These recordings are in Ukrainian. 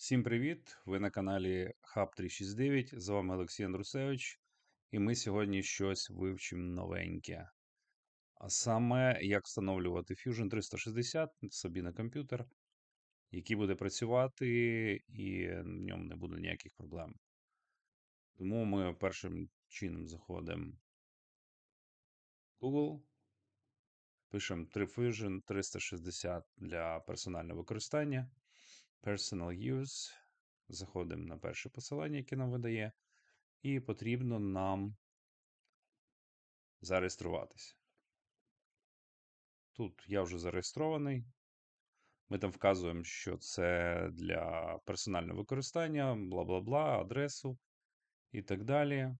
Всім привіт! Ви на каналі Hub 369. З вами Олексій Андрусевич, і ми сьогодні щось вивчимо новеньке. А саме, як встановлювати Fusion 360 собі на комп'ютер, який буде працювати, і в ньому не буде ніяких проблем. Тому ми першим чином заходимо в Google, пишемо 3 Fusion 360 для персонального використання. Personal Use. Заходимо на перше посилання, яке нам видає, і потрібно нам зареєструватися. Тут я вже зареєстрований. Ми там вказуємо, що це для персонального використання, бла бла бла, адресу і так далі.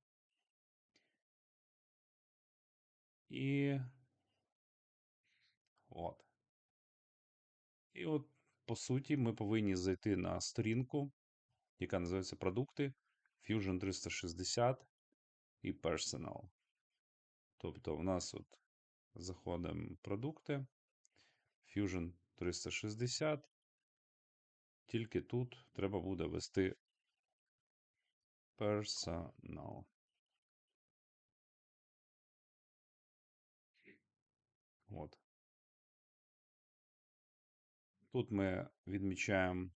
І от. І от, по суті, ми повинні зайти на сторінку, яка називається Продукти Fusion 360 і Personal. Тобто, в нас от заходимо продукти Fusion 360. Тільки тут треба буде ввести Personal. От. Тут ми відмічаємо,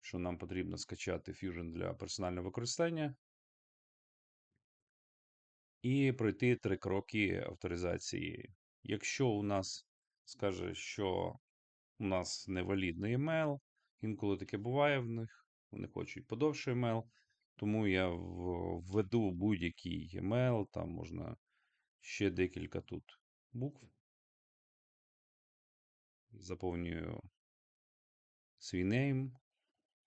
що нам потрібно скачати Fusion для персонального використання. І пройти три кроки авторизації. Якщо у нас скаже, що у нас невалідний емейл, інколи таке буває в них, вони хочуть подовший емейл, тому я введу будь-який емейл, там можна ще декілька тут букв. Заповнюю свій нейм,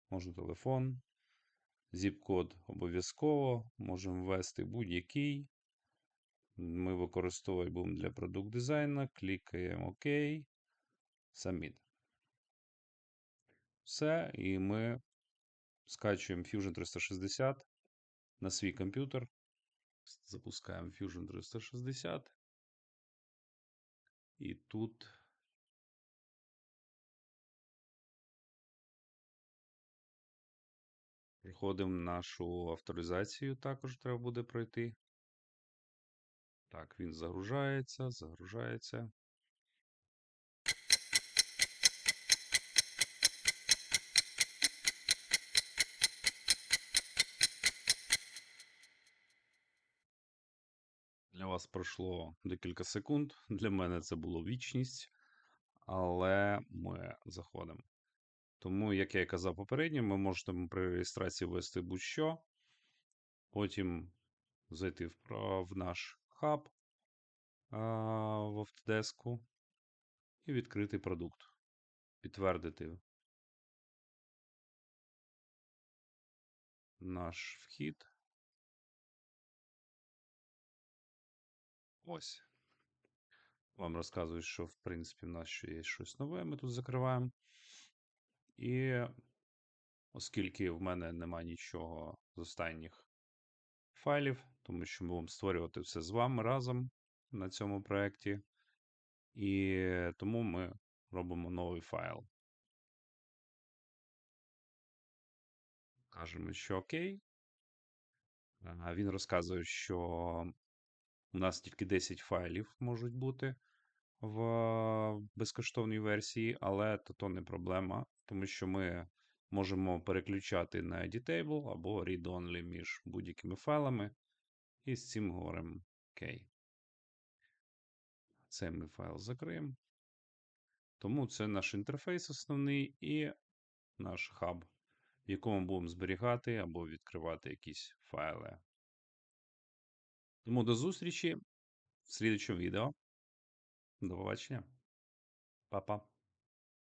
можна телефон, зіп-код обов'язково, можемо ввести будь-який. Ми використовуємо для продукт дизайну, клікаємо ОК, Submit. Все, і ми скачуємо Fusion 360 на свій комп'ютер. Запускаємо Fusion 360. І тут проходимо нашу авторизацію, також треба буде пройти. Так, він загружається, загружається. Для вас пройшло декілька секунд. Для мене це було вічність, але ми заходимо. Тому, як я і казав попередньо, ми можете при реєстрації ввести будь-що, потім зайти в, в наш хаб а, в Autodesk і відкрити продукт, підтвердити наш вхід. Ось. Вам розказують, що, в принципі, в нас ще є щось нове, ми тут закриваємо. І оскільки в мене нема нічого з останніх файлів, тому що ми будемо створювати все з вами разом на цьому проєкті. І тому ми робимо новий файл. Кажемо, що окей. Він розказує, що у нас тільки 10 файлів можуть бути в безкоштовній версії, але то, то не проблема, тому що ми можемо переключати на Editable або read-only між будь-якими файлами. І з цим говоримо OK. Цей ми файл закриємо. Тому це наш інтерфейс основний і наш хаб, в якому будемо зберігати або відкривати якісь файли. Тому до зустрічі в слідчому відео. До побачення. Па-па.